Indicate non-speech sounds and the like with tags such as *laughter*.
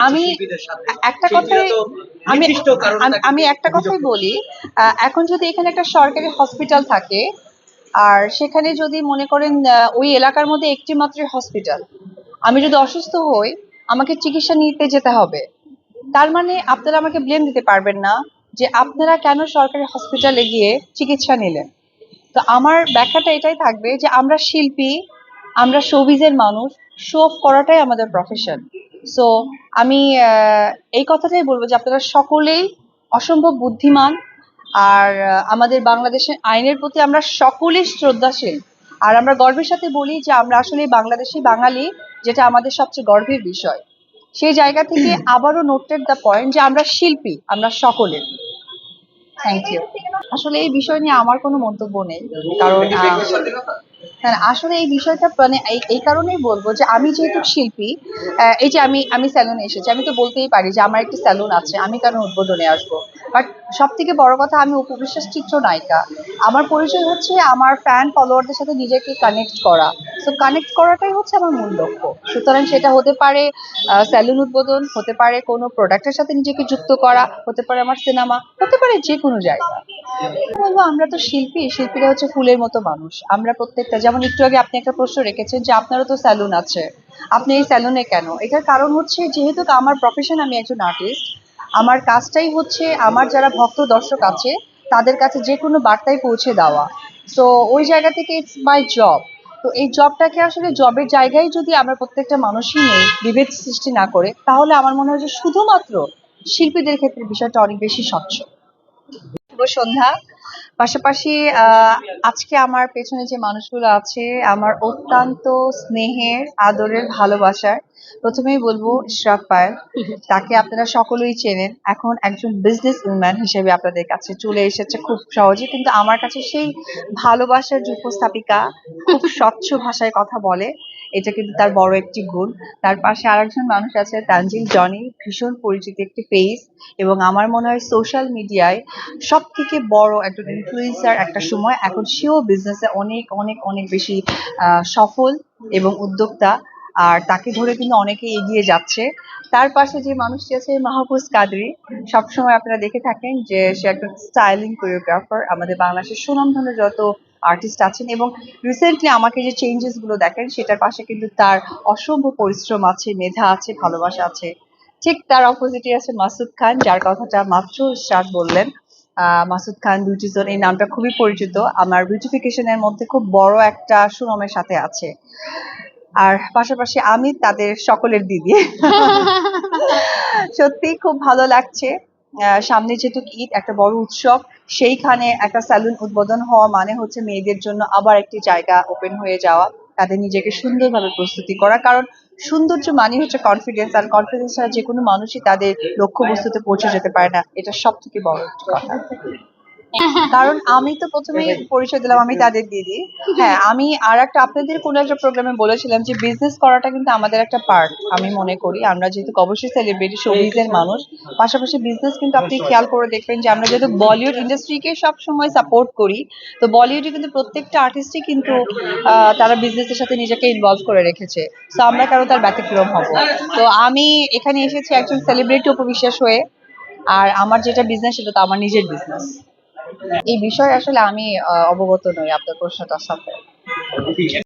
আমি একটা কথাই আমি আমি- একটা কথাই বলি এখন যদি এখানে একটা সরকারি হসপিটাল থাকে আর সেখানে যদি মনে করেন ওই এলাকার মধ্যে একটি মাত্র হসপিটাল আমি যদি অসুস্থ হই আমাকে চিকিৎসা নিতে যেতে হবে। তার মানে আপনারা আমাকে ব্লেম দিতে পারবেন না যে আপনারা কেন সরকারি হসপিটালে গিয়ে চিকিৎসা নিলেন। তো আমার ব্যাখ্যাটা এটাই থাকবে যে আমরা শিল্পী আমরা শোবিজের মানুষ শো অফ করাটাই আমাদের প্রফেশন সো আমি এই কথাটাই বলব যে আপনারা সকলেই অসম্ভব বুদ্ধিমান আর আমাদের বাংলাদেশের আইনের প্রতি আমরা সকলেই শ্রদ্ধাশীল। আর আমরা গর্বের সাথে বলি যে আমরা আসলে বাংলাদেশি বাঙালি যেটা আমাদের সবচেয়ে গর্বের বিষয়। সেই জায়গা থেকে *clears throat* আবারও নোটেড দ্য পয়েন্ট যে আমরা শিল্পী আমরা সকলে থ্যাংক ইউ আসলে এই বিষয় নিয়ে আমার কোনো মন্তব্য নেই কারণ হ্যাঁ আসলে এই বিষয়টা মানে এই- কারণেই বলব যে আমি যেহেতু শিল্পী এই যে আমি আমি স্যালুনে এসেছি, আমি তো বলতেই পারি যে আমার একটি স্যালুন আছে, আমি কেন উদ্বোধনে আসব? বাট সব থেকে বড় কথা, আমি উপবিশ্বাস চিত্র নায়িকা আমার পরিচয় হচ্ছে আমার ফ্যান ফলোয়ারদের সাথে নিজেকে কানেক্ট করা। সো কানেক্ট করাটাই হচ্ছে আমার মূল লক্ষ্য। সুতরাং সেটা হতে পারে স্যালুন উদ্বোধন, হতে পারে কোনো প্রোডাক্টের সাথে নিজেকে যুক্ত করা, হতে পারে আমার সিনেমা হতে পারে যে কোনো জায়গা। বলব, আমরা তো শিল্পী, শিল্পীরা হচ্ছে ফুলের মতো মানুষ। আমরা প্রত্যেকটা, যেমন একটু আগে আপনি একটা প্রশ্ন রেখেছেন যে আপনারও তো স্যালুন আছে। আপনি এই স্যালুনে কেন? এটার কারণ হচ্ছে যেহেতু আমার প্রফেশন আমি একজন আর্টিস্ট আমার কাজটাই হচ্ছে আমার যারা ভক্ত দর্শক আছে, তাদের কাছে যে কোনো বার্তাই পৌঁছে দেওয়া। সো ওই জায়গা থেকে ইটস মাই জব তো এই জবটাকে আসলে জবের জায়গায় যদি আমরা প্রত্যেকটা মানুষই নেই, বিভেদ সৃষ্টি না করে, তাহলে আমার মনে হয় যে শুধুমাত্র শিল্পীদের ক্ষেত্রে বিষয়টা অনেক বেশি স্বচ্ছ। শুভ সন্ধ্যা। পাশাপাশি আজকে আমার পেছনে যে মানুষগুলো আছে, আমার অত্যন্ত স্নেহের, আদরের, ভালোবাসার, প্রথমেই বলব ইশরাক পায়েল। তাকে আপনারা সকলেই চেনেন। এখন একজন বিজনেস উম্যান হিসেবে আপনাদের কাছে চলে এসেছে খুব সহজে কিন্তু আমার কাছে সেই ভালোবাসার উপস্থাপিকা খুব স্বচ্ছ ভাষায় কথা বলে। এটা কিন্তু তার বড় একটি গুণ। তার পাশে আরেকজন মানুষ আছে তানজিল জনি, ভীষণ পরিচিত একটি ফেস এবং আমার মনে হয় সোশ্যাল মিডিয়ায় সব থেকে বড় একজন ইনফ্লুয়েন্সার একটা সময়, এখন সেও বিজনেসে অনেক অনেক অনেক বেশি সফল এবং উদ্যোক্তা, আর তাকে ধরে কিন্তু অনেকে এগিয়ে যাচ্ছে। তার পাশে যে মানুষটি আছে, মাহফুজ কাদরি, সবসময় আপনারা দেখে থাকেন যে সে একজন স্টাইলিং কোরিওগ্রাফার আমাদের বাংলাদেশের সুনামধন্য যত আর্টিস্ট আছেন এবং রিসেন্টলি আমাকে যে চেঞ্জেসগুলো দেখেন সেটার পাশে কিন্তু তার অসম্ভব পরিশ্রম আছে মেধা আছে ভালোবাসা আছে। ঠিক তার অপোজিটে আছে মাসুদ খান যার কথাটা মাত্র স্টার্ট বললেন। আহ, মাসুদ খান বিউটি জোন এই নামটা খুবই পরিচিত। আমার বিউটিফিকেশনের মধ্যে খুব বড় একটা সুনামের সাথে আছে। আর পাশাপাশি আমি তাদের সকলের দিদি। *laughs* সত্যি খুব ভালো লাগছে। সামনে যেহেতু ঈদ, একটা বড় উৎসব, সেইখানে একটা স্যালুন উদ্বোধন হওয়া মানে হচ্ছে মেয়েদের জন্য আবার একটি জায়গা ওপেন হয়ে যাওয়া, তাদের নিজেকে সুন্দরভাবে প্রস্তুতি করা। কারণ সৌন্দর্য মানে হচ্ছে কনফিডেন্স আর কনফিডেন্স ছাড়া যে কোনো মানুষই তাদের লক্ষ্যবস্তুতে পৌঁছে যেতে পারে না। এটা সব থেকে বড় কথা। কারণ আমি তো প্রথমেই পরিচয় দিলাম আমি তাদের দিদি। হ্যাঁ আমি আর একটা আপনাদের কোনো একটা প্রোগ্রামে বলেছিলাম যে বিজনেস করাটা কিন্তু আমাদের একটা পার্ট আমি মনে করি। আমরা যেহেতু অবশ্যই সেলিব্রিটি শোবিজের মানুষ পাশাপাশি বিজনেস কিন্তু আপনি খেয়াল করে দেখবেন যে আমরা যেহেতু বলিউড ইন্ডাস্ট্রিকে সব সময় সাপোর্ট করি তো বলিউডে কিন্তু প্রত্যেকটা আর্টিস্টই কিন্তু তারা বিজনেসের সাথে নিজেকে ইনভলভ করে রেখেছে। তো আমরা কারও তার ব্যতিক্রম হব? তো আমি এখানে এসেছি একজন সেলিব্রিটি উপবিশ্বাস হয়ে আর আমার যেটা বিজনেস সেটা তো আমার নিজের বিজনেস এই বিষয়ে আসলে আমি অবগত নই আপনার প্রশ্নটা সাথে।